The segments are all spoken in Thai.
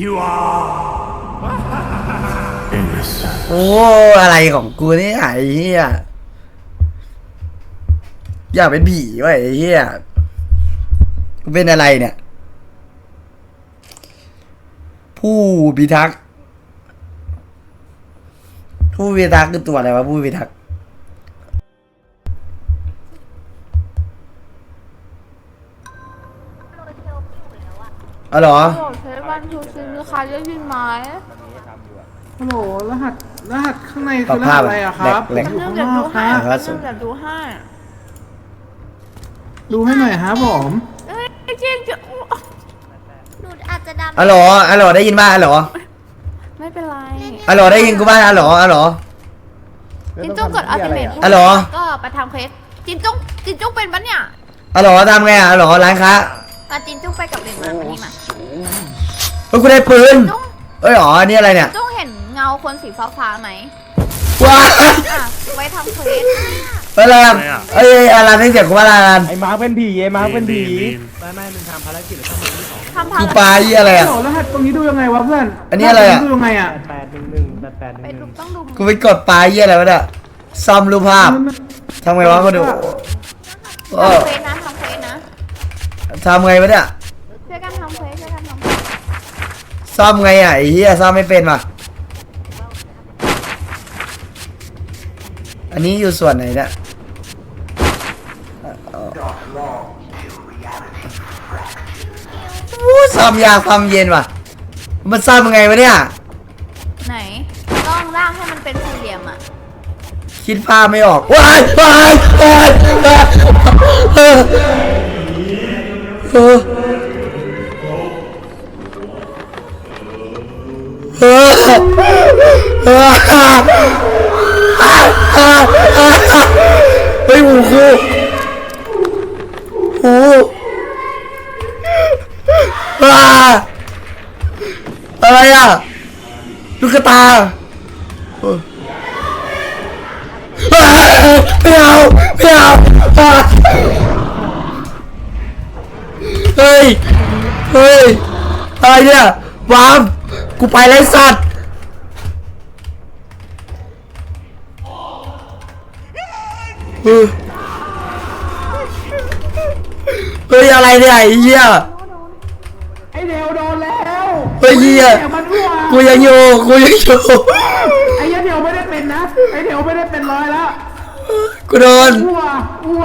You are innocent. โอ้อะไรของกูเนี่ยไอ้เหี้ยอยากเป็นผีวะไอ้เหี้ยกูเป็นอะไรเนี่ย ผู้พิทักษ์ผู้พิทักษ์คือตัวอะไรวะผู้พิทักษ์ อ๋อเหรอโหลดเทปวันทูซิมีใครได้ยินไหมฮัลโหลรหัสรหัสข้างในปรัคืบอรภาหัพสอะไรอะครับแหลกผมอยู่เดี๋ข้างยวนดูอกให้ครับครับเดี๋ยวดูให้ดูให้หน่อยครับผมเอ้ยจริงจะหนูอาจจะดำอ๋อเหรออ๋อเหรอได้ยินบ้างอ๋อเหรอไม่เป็นไรอ๋อเหรอได้ยินกูบ้างอ๋อเหรออ๋อเหรอ จินจุ้งกดอัลติเมทอ๋อเหรอ ก็ไปทำเควสจินจุ้งจินจุ้งเป็นปะเนี่ย อ๋อเหรอทำไงอะอ๋อเหรอร้านค้า มาจินจุ้งไปกับเรนมาวันนี้มาเฮ้ยกูได้ปืนจุ้งเอ้ยอ๋ออันนี่อะไรเนี่ยจุ้งเห็นเงาคนสีฟ้าฟ้าๆไหมว้ายอะไว้ทำเควสเฮ้ยอะไรอะเอ้ยอะไรนี่เสียงกูว่าอะไรกันไอ้มาร์คเป็นผีไอ้มาร์คเป็นผีไม่ไม่มึงทำภารกิจหรือทำทำภารกูกิจปลายี่อะไรฮัอะลโหลรหัสตรงนี้ดูยังไงวะเพื่อนอันนี้อะไรอะรหัสตงดูยังไงอะแปดหนึ่งหนึ่งแปดแปดหไปนึ่งหดูนึ่งต้องดูกูไปกดปลายี่อะไรวะเนี่ยซ่อมรูปภาพทำไงวะมาดูเออทำเควสนะทำเควสนะ ทำไงวะเนี่ยช่วยกันทำเควสช่วยกันทำเควสซ่อมไงอะไอ้เหี้ยซ่อมไม่เป็นว่ะ อันนี้อยู่ส่วนไหนเนี่ยอู้ซ่อมยากซ่อมเย็นว่ะ มันซ่อมยังไงวะเนี่ย ไหนต้องร่างให้มันเป็นสี่เหลี่ยมอะคิดภาพไม่ออกว้ายว้ายว้ายว้าย เออเออเออเฮ้ยหูครูหูอะไรอะลูกตาไม่เอาไม่เอา ฮ้ย เฮ้ย อะไรเนี่ยวามกูไปเลยสัตว์เออเฮ้ย อะไรเนี่ยไอ้เหี้ย ไอเดียวโดนแล้วเฮ้ยเหี้ยดี๋วมันรั่วกูยังอยู่กูยังอยู่ไอ้เหี้ยเดียวไม่ได้เป็นนะ ไอเดียวไม่ได้เป็นร้อยแล้วกูโดนอ้วอ้ว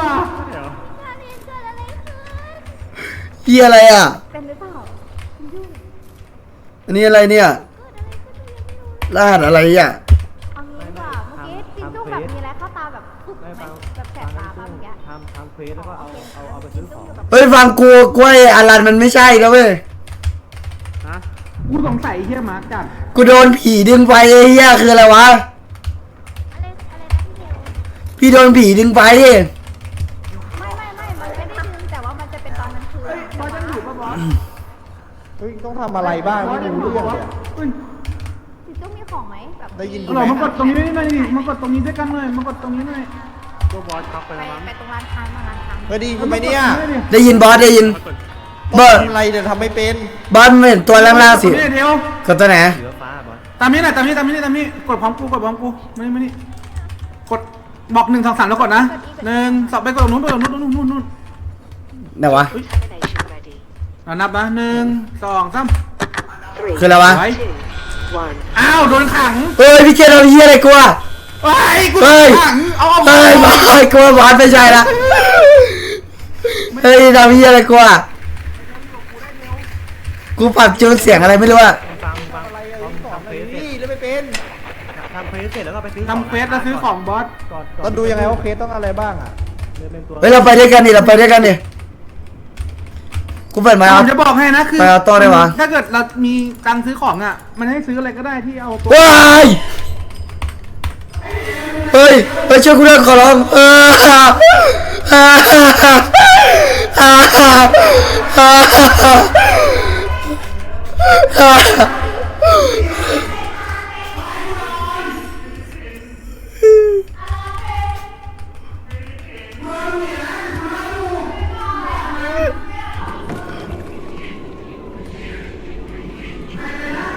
เหี้ยอะไรอะ เป็นหรือเปล่าอันนี้อะไรเนี่ยรหัสอะไรอะ เอางี้ดีกว่าเมื่อกี้จินจุ้งแบบมีอะไรเข้าตาแบบปุ๊บไหมแบบแสบตาป่ะเมื่อกี้ทำทำเควสแล้วก็เอาเอาเอาไปซื้อของเฮ้ยฟังกูกล้วยอารันมันไม่ใช่แล้วเว้ย ฮะกูสงสัยไอ้เหี้ยมาร์คจัดกูโดนผีดึงไปไอ้เหี้ยคืออะไรวะ อะไรอะไรนะพี่เดียวพี่โดนผีดึงไปดิ ต้องทำอะไรบ้างบอสไม่จะอรู้ยู่เรื่องปะบอเลยสเฮ้ยจินจุ้งมีของไหมแบบได้ยินฮัลโหลมากดตรงนี้หน่อยดิมากดตรงนี้ด้วยกันหน่อยมากดตรงนี้หน่อยตัวบอสช็อกไปไปแล้วมั้งไปตรงร้านค้ามาร้านค้าไม่ดีคุณไปเนี่ยได้ยินบอสได้ยินเบอร์ทำอะไรเดี๋ยวทำไม่เป็น บอสไม่เห็นตัวล่างๆสินี่เดียวกดตัวไหนเหลือฟ้าบอสตามนี้หน่อยตามนี้ตามนี้ตามนี้กดพร้อมกูกดพร้อมกูมานี่มานี่กดบอกหนึ่งสองสามแล้วกดนะหนึ่งสองไปกดตรงนู้นไปกดตรงนู้นนู้นนู้นนู้นไหนวะ อะนับนะหนึ่งสองสามคืออะไรวะไว้อ้าวโดนขังเฮ้ยพี่เจนเอาเหี้ยอะไรกูอะไอ้ยกูเฮ้ยขังเอาเอาเฮ้ยบอสกูว่าบอสไม่ใช่ละเฮ้ยทำเหี้ยอะไรกูอะกูปรับจูนเสียงอะไรไม่รู้อะฟังฟังเอาทำเฟสเสร็จนี่แล้วไม่เป็นทำเฟสเสร็จแล้วก็ไปซื้อทำเฟสแล้วซื้อของบอสก่อนก่อนต้องดูยังไงว่าเควสต้องอะไรบ้างอะเดินเป็นตัวเฮ้ยเราไปด้วยกันดิเราไปด้วยกันดิ กูเปิดมาเอา ผมจะบอกให้นะคือไปเอาโต๊ะได้วะ ถ้าเกิดเรามีตังค์ซื้อของอะ มันให้ซื้ออะไรก็ได้ที่เอาตัวว้ายเฮ้ยเฮ้ยช่วยกูด้วยขอร้องเออฮ่าฮ่าฮ่าฮ่าฮ่า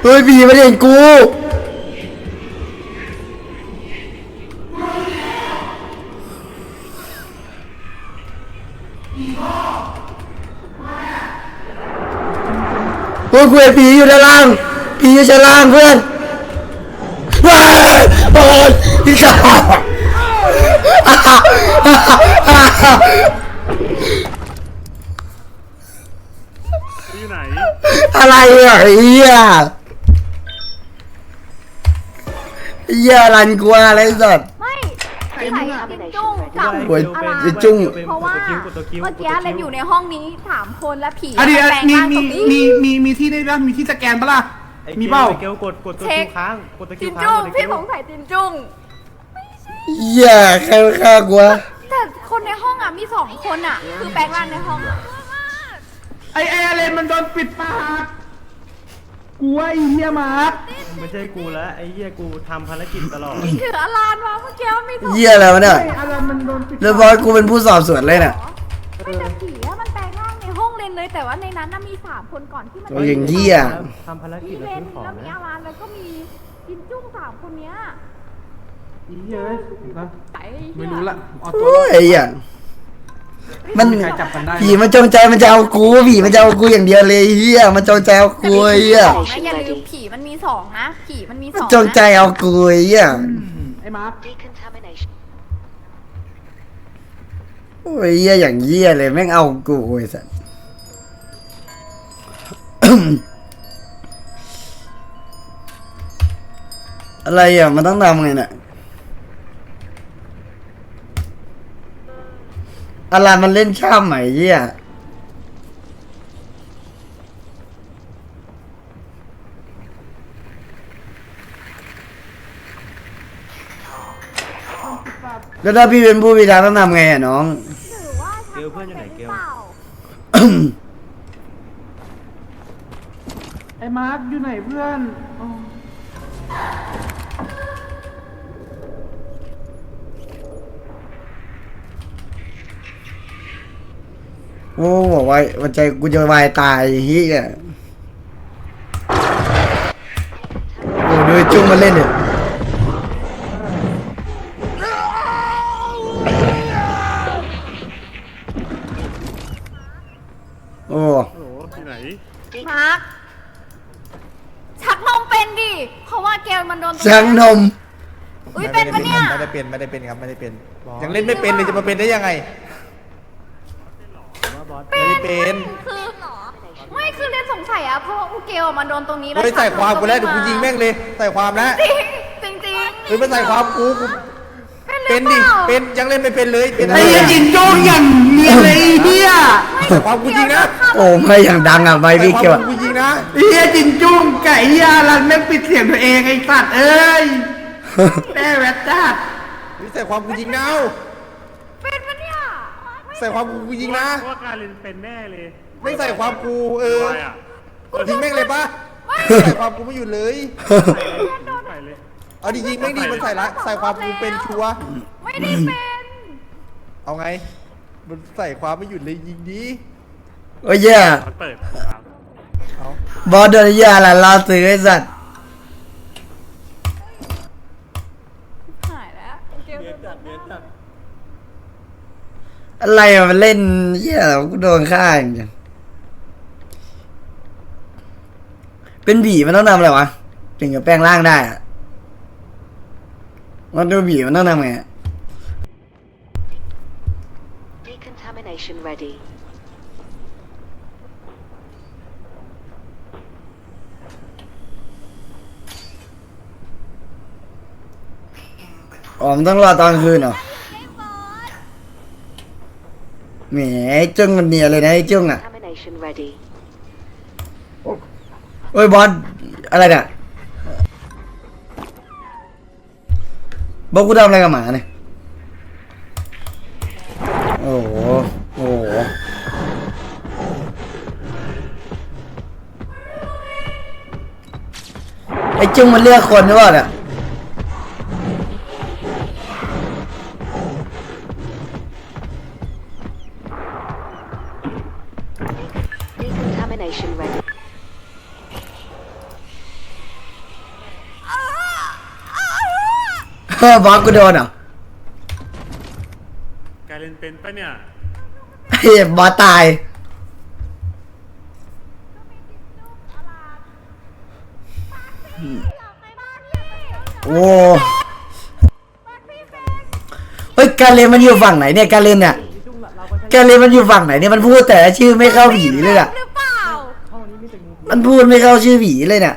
เฮ้ยผีมันเห็นกูเฮ้ยกูเห็นผีอยู่ด้านล่างผีอยู่ชั้นล่างเพื่อนว้ายโอ้ยพี่ชายอยู่ไหน อะไรอะไอ้เหี้ย เหี้ยรันกลัวอะไรสัตว์ ไม่ที่ไหนจินจุ้งกับโอ้ยอารามไอ้จุ้ง เพราะว่าเมื่อกี้เล่นอยู่ในห้องนี้สามคนและผีอันนี้แปลงมีร่างตมีรงนี้ มีมีมีที่ได้ปะมีที่สแกนปะล่ะ มีเป้า เกลกดกดตัวเช็คิควค้างกดตัวคิจิวนค้างจุ้งกดตัวพี่คิวสงสัยจินจุ้งเหี้ยใครมาฆ่ากูวะแต่คนในห้องอะมีสองคนอะ คือแปลงร่างในห้องอะไอไออะไรมันโดนปิดปาก กูว่าไอเฮียมาร์คไม่ใช่กูแล้วไอ้เหี้ยกูทำภารกิจตลอดถืออลานมาเมื่อกี้มีสองเหี้ยอะไรวะเนี่ยไออะไรมันโดนปิดแล้วบอสกูเป็นผู้สอบสวนเลยน่ะไม่แต่ผีอะมันแปลงร่างในห้องเลนเลย แต่ว่าในนั้นน่ะมีสามคนก่อนที่มันโอ้ยอย่างเหี้ย ทำภารกิมีจเลแล้วนซื้อของแล้วมีนะอลานแล้วก็มีจินจุ้งสามคนเนี้ยอีเหี้ยเอ้ยนะไอ้ไม่รู้ละเอาตัวโอ้ยไอ้เหี้ย มันไม่มีใครจับกันได้ผีมันจงใจมันจะเอากูผีมันจะเอากูอย่างเดียวเลยไอ้เหี้ยมันจงใจเอากูไอ้เหี้ยสองนะอย่าลืมผีมันมีสองนะผีมันมีสมันองจงใจนะเอากูไอ้เหี้ยไอมาร์คโอ้ยเหี้ยอย่างเหี้ยเลยแม่งเอากูไอ้สัส อะไรอะมันต้องทำไงเนี่ย อะไรมันเล่นข้ามไหมเหี้ยแล้วถ้าพี่เป็นผู้พิทักษ์ต้องทำไงอะน้อง หรือว่าเกลเพื่อนอยู่ไหนเกลเปล่าไอมาร์คอยู่ไหนเพื่อนอ๋อ โอ้บอกว่าวันใจกูจะวายตายเฮียโอ้ดูไอ้จุ้งมาเล่นเนี่ยโอ้โอ้ที่ไหนมาร์คชักนมเป็นดิ เพราะว่าเกลมันโดนตรงช่างนม อุ้ยเป็นปะเนี่ย ไม่ได้เป็น ไม่ได้เป็นครับ ไม่ได้เป็น ยังเล่นไม่เป็นเลยจะมาเป็นได้ยังไง ว่าบอสไม่ได้เป็นคือไม่คือเรียนสงสัยอะเพราะว่าอูเกลอะมันโดนตรงนี้แล้วเฮ้ยใส่ความกูแล้วเดี๋ยวกูยิงแม่งเลยใส่ความนะจริงจริงๆเฮ้ยมาใส่ความกูกูเป็เป็นนหรืดิอปล่าเป็นยังเล่นไม่เป็นเลยเป็นอะไอไรเหี้ยจินโจ้อย่างเนียนเลยไอ้เฮียใส่ความกูยิงนะโอ้ไม่อย่างดังอะไม่ใส่พี่ความเกี่ยวอะกูยิงนะ ไอเฮียจินจุ้งไก่เฮียรันแม่งปิดเสียงตัวเองไอสัตว์เอ้ยแม่แวดจัดเฮ้ยใส่ความกูยิงนะเอา เป็นปะเนี่ยไม่ ใส่ความกูยิงนะว่าการเล่นเป็นแน่เลยไม่ใส่ความกูเออ ไปอะยิงแม่งเลยปะใส่ความกูไม่หยุดเลย ไปเลย เอาดิยิงแม่งดีมันใส่ละใส่ความกูเป็นชัวร์ไม่ได้เป็นเอาไง มันใส่ความไม่หยุดเลยยิงดี โอ้ยเหี้ยมันเปิด เอาบอสโดนเหี้ยอะไรล่อซื้อไอ้สัตว์ หายแล้วเกลโดนจับ อะไรอะมันเล่นเหี้ยแล้วกูโดนฆ่าอย่างเดียวเป็นผีมันต้องทำอะไรวะถึงจะแปลงร่างได้อะมันดูผีมันต้องทำไงอะ Decontamination ready. อ๋อมันต้องรอตอนคืนเหรอ แหมไอ้จึ้งมันเนียนเลยนะไอ้จึ้งอะ Contamination ready. โอ้ยบอสอะไรเนี่ยบอกกูทำอะไรกับหมาเนี่ยโอ้โหโอ้โหไอ้จึ้งมันเลือกคนหรือเปล่าเนี่ย เฮ้ยบอสกูโดนเหรอกลายเป็นเป็นปะเนี่ยไอ้บอสตาย โอ้เฮ้ยการเลนมันอยู่ฝั่งไหนเนี่ยการเลนเนี่ยการเลนมันอยู่ฝั่งไหนเนี่ยมันพูดแต่ชื่อไม่เข้าผีเลยอะหรือเปล่า มันพูดไม่เข้าชื่อผีเลยเนี่ย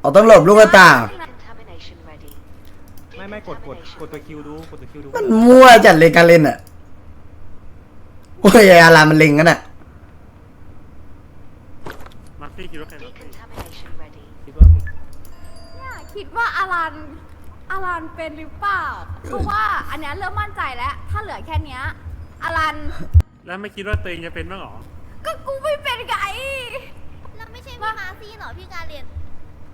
เอาต้องหลบลูกกระตา Contamination ready. ไม่ไม่กดกดกดตัวคิวดูกดตัวคิวดูมันมั่วจัดเลยการเล่นอะ โอ้ยไอ้อารามันเล็งกันอะ มาร์ฟี่คิดว่าใครมาร์ฟี่ Decontamination ready. คิดว่ามึงเนี่ยคิดว่าอารันอารันเป็นหรือเปล่า เพราะว่าอันเนี้ยเริ่มมั่นใจแล้ว ถ้าเหลือแค่เนี้ยอารันแล้วไม่คิดว่าตัวเองจะเป็นบ้างเหรอก็กูไม่เป็นไง แล้วไม่ใช่พี่มาซี่เหรอพี่การเรียน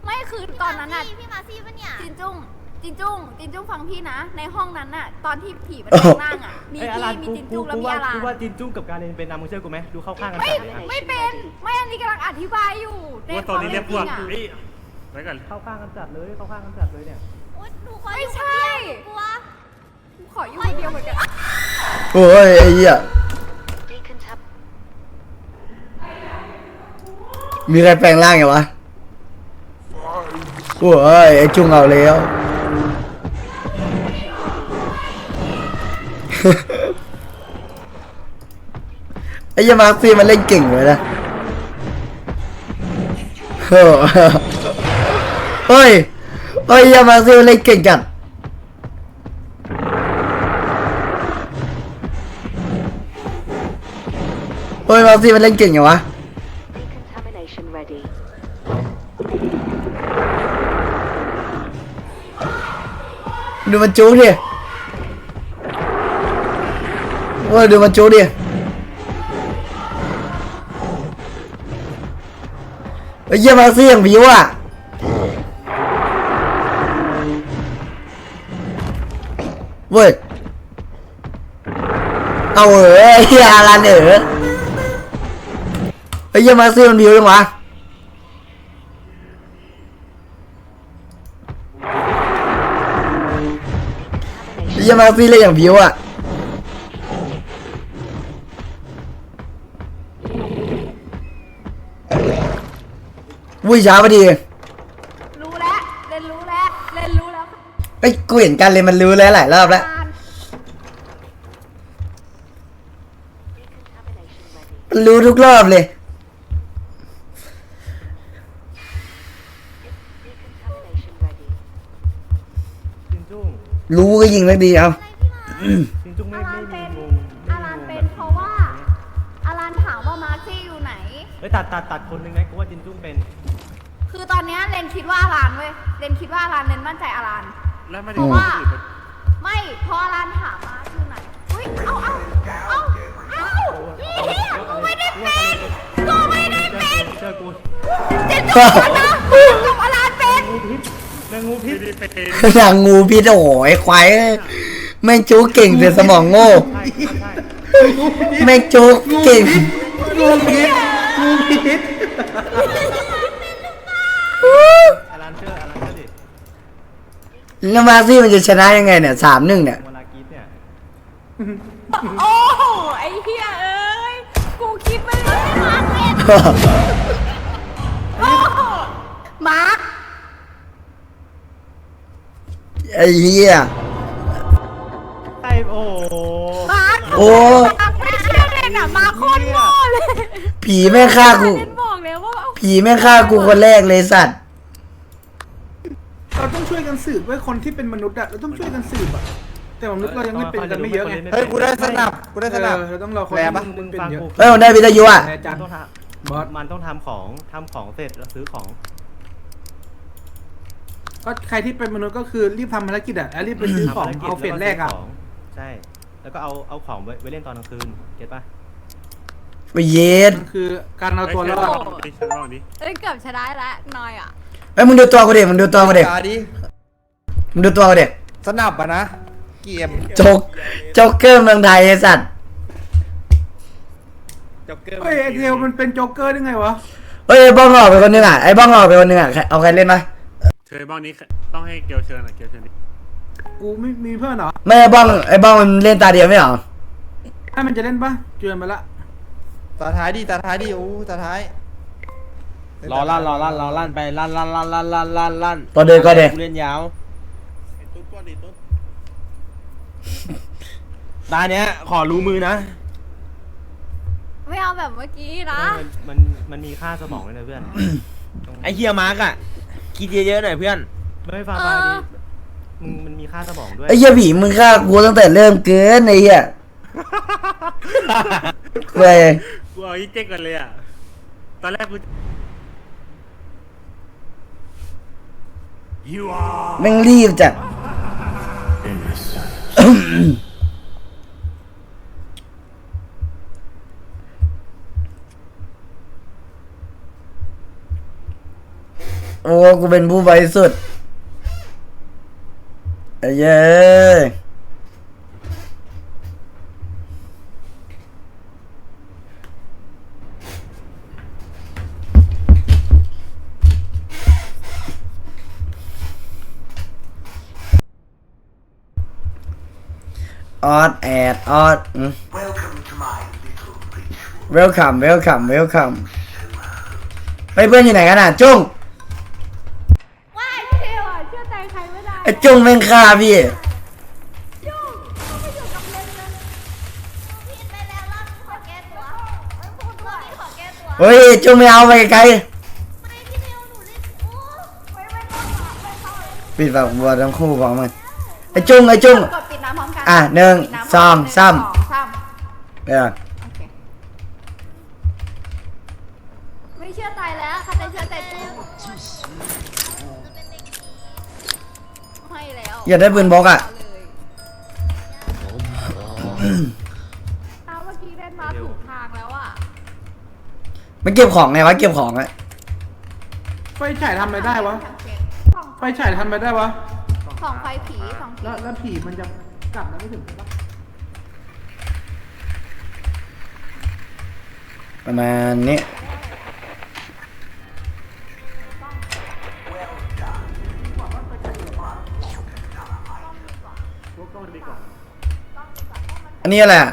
ไม่คือตอนนั้นน่ะพี่มาซี่ปะเนี่ยจินจุ้งจินจุ้งจินจุ้งฟังพี่นะ ในห้องนั้นน่ะ ตอนที่ผีมันโอ้โหนั่งอะมีเอ้ยอาพี่รันมีกูจินกูจุ้งแล้วกูมีว่าอารันกูว่าจินจุ้งกับการเรียนเป็นนะมึงเชื่อกูไหมดูเข้าข้างกันไม่จัดเลยนะไม่เป็นไม่อันนี้กำลังอธิบายอยู่ในว่าคตอนวามนี้เป็เรียนกจพริวกงอะเฮ้ยไว้ก่อนเข้าข้างกันจัดเลยเข้าข้างกันจัดเลยเนี่ยโอ๊ยหนูขอไม่อยู่คนใช่เดียวกลัวกูขออยู่คนเดียวเหมือนกันโอ้ยไอ้เหี้ย Decontam. มีใครแปลงร่างไงวะ โอ้ยไอ้จุงเอาแล้ว ไอ้ยามาซี่มันเล่นเก่งเลยนะโอ้เฮ้ยเฮ้ยยามาซี่มันเล่นเก่งจัดเฮ้ยมาซี่มันเล่นเก่งเหรอวะ ดูมันจู๊ดิโอ้ยดูมันจู๊ดิไอ้ยเยี่ยมาซี่ยงวิวอะเว้ยเอาเออไอ้เหี้ยอารันเออไอ้เยี่ยมาซี่มันวิวยังวะ ยมาซี่เลยอย่างวิวอะวุ้ยช้าพอดีรู้แล้วเรนรู้แล้วเรนรู้แล้วไอ้ยกูเห็นกันเลยมันรู้แล้วหลายรอบแล้วการ Decontamination ready. มันรู้ทุกรอบเลย Decontamination ready. จินจุ้ง รู้ก็ยิงแล้วดีเอาจินจุ้งไม่อารัไม่นเป็มีนงงไม่อารันมีงงเป็นแบบเพราะว่าอารันถามว่ามาร์ซี่อยู่ไหน เฮ้ยตัดตัดตัดคนหนึ่งนะกูว่าจินจุ้งเป็นคือตอนเนี้ยเรนคิดว่าอารันเว้ยเรนคิดว่าอารันเรนมั่นใจอารัน แล้วไม่ได้คนอื่นเป็นไม่เพราะอารันถามมาอยู่ไหนอุ้ยเอาเอาเอาเอาอีเหี้ยกูไม่ได้เป็นกูไม่ได้เป็นเชื่อกูเจ็ดจุดนะกับอารันเป็น งูพิษแมงงู พิไม่ษได้เป็นนางงูพิษโอ้โหไอ้ควายเอ้ยแม่งจู๊เก่งแต่สมองโง่ใช่ใช่แม่งจู๊เก่งงูพิษงูพิษอารันเชื่ออารันเชื่อดิแล้วมาซี่มันจะชนะยังไงเนี่ยสามหนึ่งเนี่ยเวลากรีดเนี่ยโอ้โหไอ้เหี้ยเอ้ยกูคิดไม่ได้มาร์คเล่นโอ้โหมาร์ค ไอ้เหี้ยใช่โอ้โหมาร์คโอ้มาร์คไม่เชื่อเลยน่ะมาร์คโคตรโง่เลยผีแม่งฆ่ากูเล่นบอกเลยว่าเอาผีแม่งฆ่ากูคนแรกเลยสัตว์เราต้องช่วยกันสืบไว้คนที่เป็นมนุษย์อะเราต้องช่วยกันสืบอะแต่มนุษย์เรายังไม่เป็นกันไม่เยอะไงเฮ้ยกูได้สนับกูได้สนับ เออเราต้องรอคนแหลที่มปะมันมึงเป็นฟังเยอะกูเฮ้ยมันได้วิทยุอะ แม่จัมันนต้องทบอสำมันต้องทำของทำของเสร็จแล้วซื้อของ ก็ใครที่เป็นมนุษย์ก็คือรีบทำภารกิจอะแล้วรีบไปซื้อของทำภารกิจเอาเฟสแรกอะล้วซื้ของใช่ แล้วก็เอาเอาของไว้ไว้เล่นตอนกลางคืน เก็ตปะไปเย็ดมันคือการเอาตัวรอดดิฉันลองดิเอ้ยเกือบชนะแล้วหน่อยอะเฮ้ยมึงดูตัวกูเด็มึงดูตัวกูเด็ตาดิมึงดูตัวกูเด็สนับอะนะ เกมโจ๊กโจ๊กเกอร์เมืองไทยไอ้สัตว์เฮ้ยไอเทลมันเป็นโจ๊กเกอร์ได้ไงวะ เฮ้ยไอ้บ้องออกไปคนหนึงอะไอ้บ้องออกไปคนหนึงอะใครเอาใครเล่นมา เชิญบ้างนี้ต้องให้เกลเชิญอะเกลเชิญดิกูไม่มีเพื่อนเหรอไม่ไอ้บ้องไอ้บ้องมันเล่นตาเดียวไม่เหรอให้มันจะเล่นปะเจือนไปละตาท้ายดิตาท้ายดิโอ้ตาท้ายรอลั่นรอลั่นรอลั่นไปลั่นลั่นลั่นลั่นลั่นลั่นลั่นตัวเดินก็เดินกูเล่นยาวตาเนี้ยขอรู้มือนะ ไม่เอาแบบเมื่อกี้นะ มันมันมันมีค่าสมองเลยนะเพื่อน ไอ้เฮียมาร์กอะ คิดเยอะๆหน่อยเพื่อน ไม่ฟังฟังดิมึงมันมีค่าสมองด้วยไอ้เหี้ยผีมึงฆ่ากูตั้งแต่เริ่มเกินไอ้เหี้ยเว้ยกูเอาอีเจ๊กก่อนเลยอะ ตอนแรกกูแม่งรีบจัด โอ้ กูเป็นผู้บริสุทธิ์ไอ้เย้ยออดแอดออดอืม welcome welcome welcome ไปเพื่อนอยู่ไหนกันอะจุ้ง ว่าพี่เทวอะเชื่อใจใคร ไม่ได้ไอ้จุ้งแม่งฆ่าพี่ยุ่งเขาไม่อยู่กับเลนเลยพี่ไปแล้วรอบนี้ขอแก้ตัวไม่พูดด้วยขอแก้ตัว เฮ้ยจุ้งไม่เอาไปไกลไม่พี่เทวหนูเล่นโอ้ไม่ไม่ต้องอะไม่เข้าเลยปิดปากบัวทั้งคู่ของมันไอ้จุ้งไอ้จุ้ง กดปิดน้ำพร้อมกันอะหนึ่งปิดำสองสามหนึ่งสองสามเออโอเคไม่เชื่อใจแล้วใครจะเชื่อใจตู้ ให้แล้วอยากได้ปืนบล็อกอะเอาเลยเอาเมื่อกี้เล่นมาถูกทางแล้วอะมันเก็บของไงวะเก็บของอะไฟฉายทำอะไรได้วะส่องไฟฉายทำอะไรได้วะส่องไฟผีส่องผีแล้วแล้วผีมันจะกลับแล้วไม่ถึงใช่ปะประมาณนี้ อันนี้อะไรอะ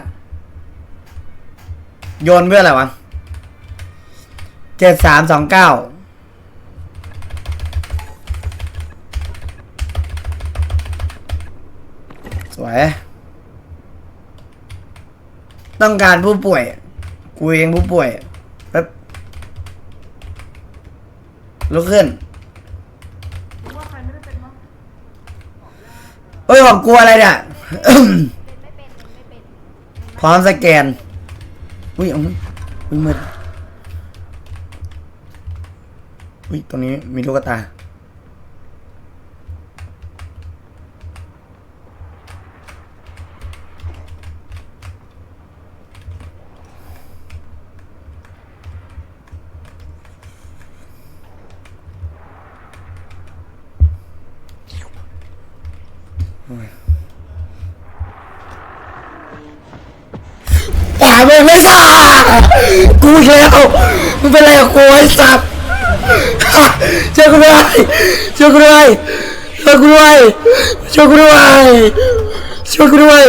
โยนเพื่ออะไรวะเจ็ดสามสองเก้าสวย ต้องการผู้ป่วย กูเองผู้ป่วยแป๊บลุกขึ้นเอ้ยผมกลัวอะไรเนี่ย พร้อมสแกน อุ้ยเอาอุ้ยอุ้ยมืดอุ้ยตรงนี้มีลูกตา ป่ามึงไม่สัตว์กู อีกแล้วมึงเป็นอะไรกับกูไอ้สัตว์ช่วยกูด้วยช่วยกูด้วยช่วยกูด้วยช่วยกูด้วยช่วยกูด้วย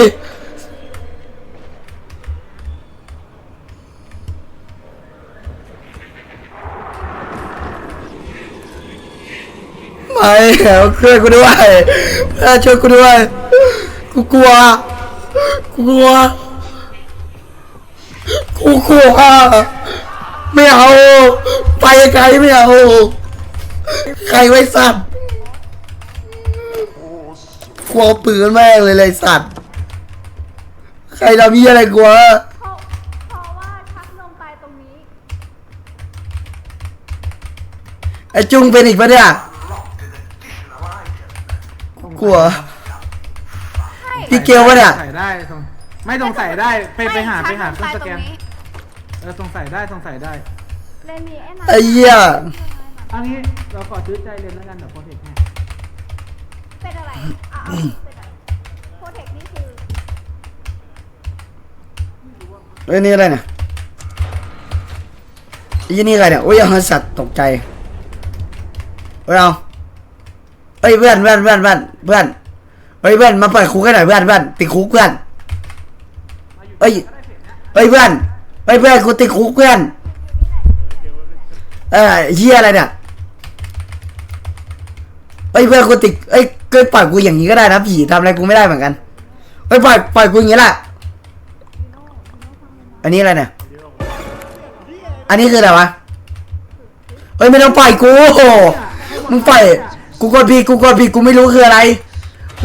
ไม่แล้วช่วยกูด้วยเพื่อช่วยกูด้วยกูกลัวกูกลัว กูกลัวไม่เอา ไปไกลไม่เอา ใครไว้สัตว์กลัวปืนแม่งเลยเลยสัตว์ ใครทำยี่อะไรกลัวเพราะเพราะว่าชักนมตายตรงนี้ ไอ้จุงเป็นอีกปะเนี่ยกลัว พี่เกลวะเนี่ยใส่ได้สง ไม่สงสัยได้ไปไปหาไปหาชัเครื่องสนมตายแกตรนงนี้เออสงสัยได้สงสัยได้เลนมีไอ้หมาไอ้เหี้ยอันนี้เราขอซื้อใจเรียนแล้วกันเดี๋ยวโปรเทคให้เป็นอะไรอะเอาเป็นอะไรโปรเทคนี่คือเอ้ยนี่อะไรเนี่ยไอ้ยี่นี่อะไรเนี่ยโอ้ยเอาสัตว์ตกใจเอ้ยเอาเอ้ยเพื่อนเพื่อนเพื่อนเพื่อนเพื่อนเฮ้ยเพื่อนมาเปิดคุกให้หน่อยเพื่อนเพื่อนติดคุกเพื่อน เอ้ยเอ้ยเพื่อนเอ้ยเพื่อนกูติดคุกเพื่อนเออเฮียอะไรเนี่ยเอ้ยเพื่อนกูติดเอ้ยก็ปล่อยกูอย่างนี้ก็ได้นะผีทำอะไรกูไม่ได้เหมือนกันเอ้ยปล่อยปล่อยกูอย่างนี้แหละอันนี้อะไรเนี่ยอันนี้คืออะไรวะเอ้ยไม่ต้องปล่อยกูมึงปล่อยกูกดผีกูกดผีกูไม่รู้คืออะไร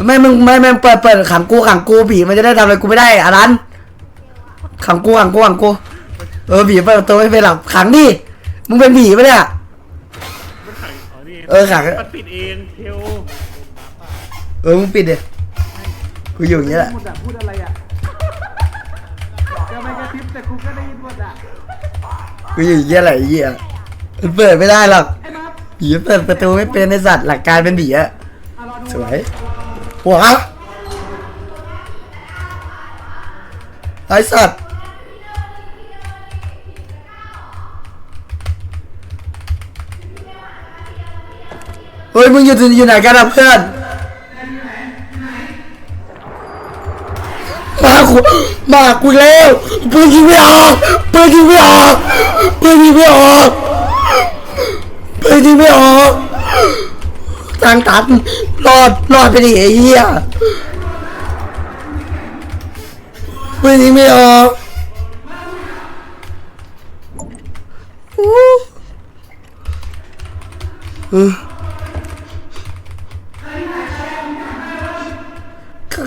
ไม่มึงไม่ไม่เปิดเปิดขังกูขังกูผีมันจะได้ทำอะไรกูไม่ได้อารัน ขังกูขังกูขังกูเออผีเปิดประตูไม่เป็นหรอกขังดิมึงเป็นผีปะเนี่ยมันขังอ๋อนี่เออขังมันปิดเองเทลเออมึงปิดดิกูอยู่อย่างนี้แหละหมดอะพูดอะไรอะจะไม่กระซิบแต่กูก็ได้ยินหมดอะกูอยู่อย่างนี้แหละไอ้เหี้ยมันเปิดไม่ได้หรอกไอ้นับผีเปิดประตูไม่เป็นในสัตว์หลักการเป็นผีอะอะรอดูสวยหัวไอ้สัตว์ เฮ้ยมึงอยู่ที่อยู่ไหนกันนะเพื่อนมากูมากูแล้วปืนยิงไม่ออกปืนยิงไม่ออกปืนยิงไม่ออกปืนยิงไม่ออกทางตันรอดรอดไปดิไอ้เหี้ยปืนยิงไม่ออกอู้เอ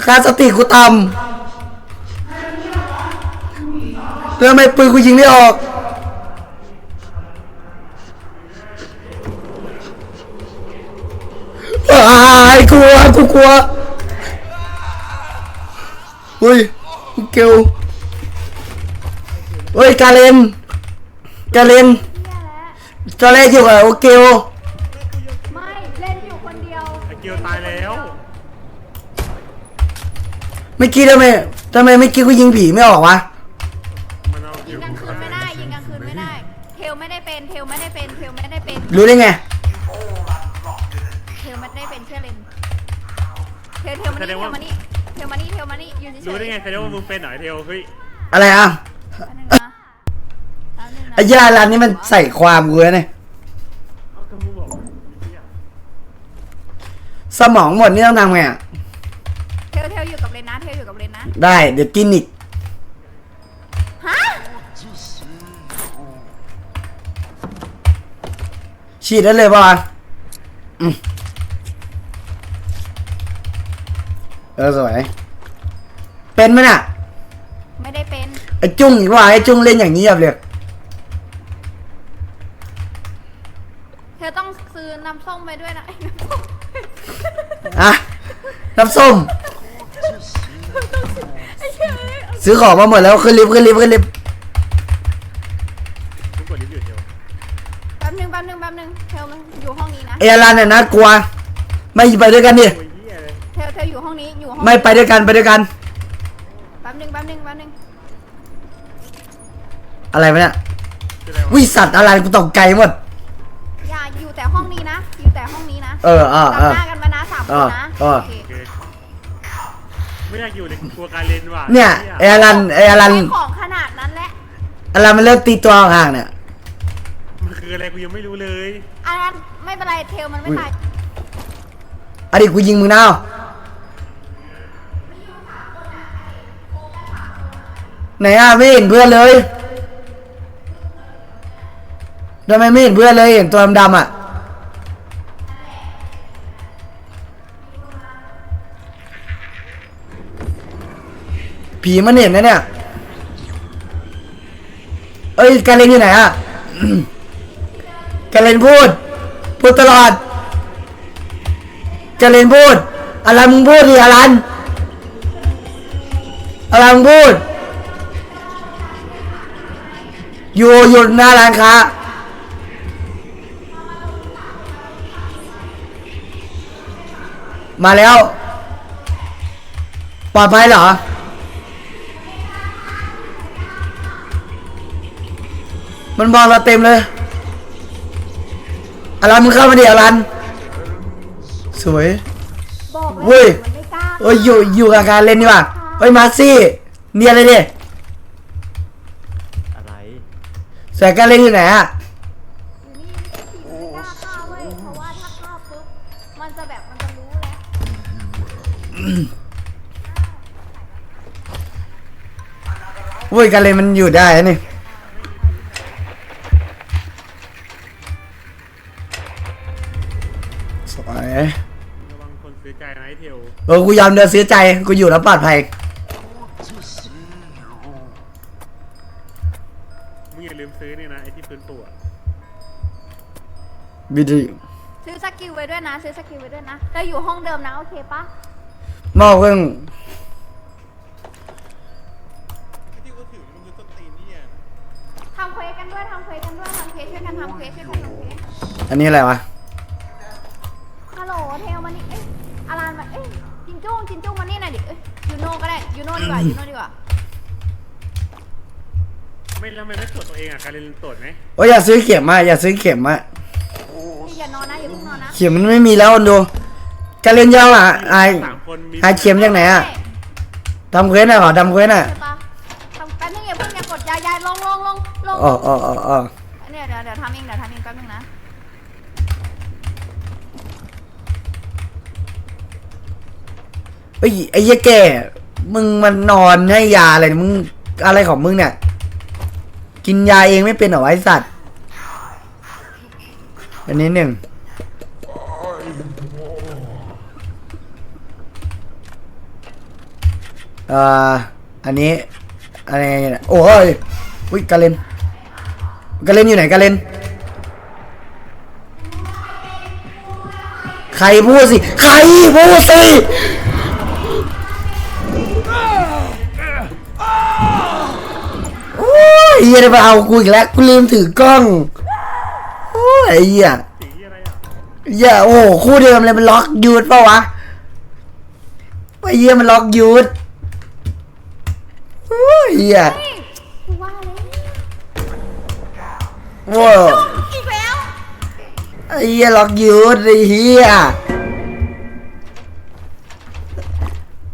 คาสติกูต่ำแล้วทำไมปืนกูยิงไม่ออกอ้ายกลัวกูกลัวเฮ้ยเกลเฮ้ยกาเลนกาเลนกาเลนอยู่กับโอเกล เมื่อกี้ทำไมทำไมเมื่อกี้กูยิงผีไม่ออกวะมันเอายิงกลางคืนไม่ได้ยิงกลางคืนไม่ได้ เทลไม่ได้เป็น เทลไม่ได้เป็น เทลไม่ได้เป็น รู้ได้ไงเทลไม่ได้เป็นเชื่อเลนเทลเทลมานี่เทลมานี่เทลมานี่เทลมานี่ยืนเฉยๆรู้ได้ไงแสดงว่ามึงเป็นเหรอไอ้เทลเฮ้ยอะไรอะแป๊บนึงนะแป๊บนึงนะไอ้ยาร้านนี้มันใส่ความกูนะเนี่ยเอาก็มึงบอกว่าไอ้เหี้ยสมองหมดนี่ต้องทำไงอะ เทลเทลอยู่กับเลนนะเทลอยู่กับเลนนะได้ เดี๋ยวกินอีก ฮะฉีดได้เลยป่ะอืมเออสวย เป็นไหมน่ะ ไม่ได้เป็นไอ้จุ้งอีกว่าไอ้จุ้งเล่นอย่างเงียบเลย เธอต้องซื้อน้ำส้มไปด้วยนะไอ้น้ำส้มอะน้ำส้ม ซื้อของมาหมดแล้วขึ้นลิฟต์ขึ้นลิฟต์ขึ้นลิฟต์มึงกดลิฟต์อยู่เทลแป๊บนึงแป๊บนึงแป๊บนึงเทลมันอยู่ห้องนี้นะเอรันเนี่ยนะกลัว ไม่ไปด้วยกันดิโอ้ยเหี้ยเลยเทลเทลอยู่ห้องนี้อยู่ห้องไม่ไปด้วยกันไปด้วยกัน แป๊บนึงแป๊บนึงแป๊บนึงอะไรวะเนี่ยคืออะไรวะวิสัตว์อะไรกูตกใจหมด อย่าอยู่แต่ห้องนี้นะ อยู่แต่ห้องนี้นะเออเออเอจำอ หน้ากันมานะสามคนนะเออโอเคโอเค ไม่อยากอยู่ในกลัวการเล่นว่ะเนี่ยเอรันเอรันใช้ของขนาดนั้นแหละเอรันมันเริ่มตีตัวห่างๆเนี่ยมันคืออะไรกูยังไม่รู้เลยอันนั้นไม่เป็นไรเทลมันไม่ตายอดีตกูยิงมึงนะเอาไหนอะไม่เห็นเพื่อนเลยทำไมไม่เห็นเพื่อนเลยเห็นตัวดำๆอะ ผีมันเห็นนะเนี่ย เอ้ยการเล่นอยู่ไหนอะการเล่นพูด พูดตลอดการเล่นพูดอะไรมึงพูดดิอารันอะไรมึงพูดอยู่อยู่หน้าร้านค้ามาแล้ว ปลอดภัยเหรอ มันมองเราเต็มเลยอารันมึงเข้ามาดิอารันสวย บอกเลเว้ยยมันไม่กล้าเอ้ยอยู่อยู่กับการเล่นดีกว่าเฮ้ยมาร์ซี่เนียนเลยดิอะไรแสงการเล่นอยู่ไหนอะอยู่นี่ไม่กล้าฆ่าเว้ยเพราะว่าถ้าฆ่าปุ๊บมันจะแบบมันจะรู้แล้วเว้ยการเล่นมันอยู่ได้นะนี่ คนซื้อใจนะไอ้เทลเออกูยอมเดินซื้อใจกูอยู่แล้วปลอดภัย มึงอย่าลืมซื้อนี่นะไอ้ที่พื้นตัว บิดซื้อสกิลไว้ด้วยนะ ซื้อสกิลไว้ด้วยนะเราอยู่ห้องเดิมนะ โอเคปะมอกเพิ่งทำเควสกันด้วยทำเควสกันด้วยทำเควสช่วยกันทำเควสช่วยกันทำเควสอันนี้อะไรวะ ยูโน่ดีกว่ายูโน่ดีกว่าไม่แล้วมันไม่ตรวจตัวเองอะการเรียนตรวจไหมโอ้ยอย่าซื้อเข็มมาอย่าซื้อเข็มมาพี่อย่านอนนะอย่าเพิ่งนอนนะเข็มมันไม่มีแล้วคนดูการเล่นยาวอะไอสามคนมีหาเข็มจากไหนอะทำเควสหน่อยขอทำเควสหน่อยใช่ปะทำแป๊บนึงอย่าเพิ่งอย่ากดยายายลงลงลงลงอ๋ออ๋ออ๋ออ๋อเนี่ยเดี๋ยวเดี๋ยวทำเองเดี๋ยวทำเองแป๊บนึงนะไอ้ยไอ้เหี้ยแก่ มึงมันนอนให้ยาอะไรมึงอะไรของมึงเนี่ย กินยาเองไม่เป็นเหรอไอสัตว์ อันนี้หนึ่งเอ่ออันนี้อะไรเนี่ยโอ้ยอุ้ยกาเลนกาเลนอยู่ไหนกาเลนใครพูดสิ ใครพูดสิ เฮียได้มาเอากูอีกแล้วกูลืมถือกล้องโอ้ยเฮียสีอะไรอะเฮียโอ้โหคู่เดิมเลยมันล็อกยูดเปล่าวะไอ้เฮียมันล็อกยูดโอ้ยเฮียเฮ้ยกูว่าแล้วว้าวอีกแล้วไอ้เฮียล็อกยูดไอ้เฮีย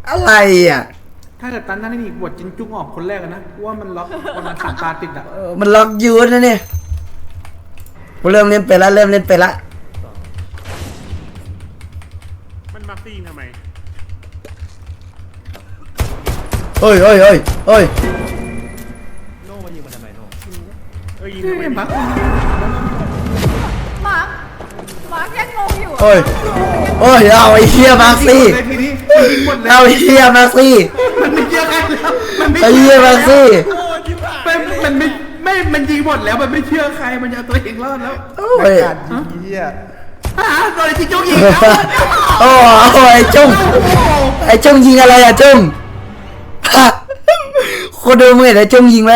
อะไรอะ ถ้าเกิดตันนั่นนี่บวชจินจุ้งออกคนแรกอะนะกูว่ามันล็อกประมาณสามตาติดอะเออมันล็อกยูดนะเนี่ยกูเริ่มเล่นไปนแล้วเริ่มเล่นไปนละมันมาซีนทำไมเฮ้ยเฮ้ยเฮ้ยเฮ้ยโน่มายิงมันทำไมโน่เอ้ยยิงเฮ้ทำไมยบักมาร์คมาร์คยังงงอยู่อะเฮ้ยเฮ้ยเอาไอ้เฮียมาร์คซี่เลยทีนี้ มันยิงหมดแล้วเอาไอ้เฮียมาร์คซี่มันไม่เชื่อใครแล้วมันไม่ไอ้เฮียมาร์คซี่มันมันไม่ไม่มันยิงหมดแล้วมันไม่เชื่อใครมันจะเอาตัวเองรอดแล้วโอ้ยการยิงเหี้ยฮ่าโดนจินจุ้งยิงแล้วโอ้โหไอ้จุ้งไอ้จุ้งยิงอะไรอะจุ้งฮะคนดูมึงเห็นไอ้จุ้งยิงไหม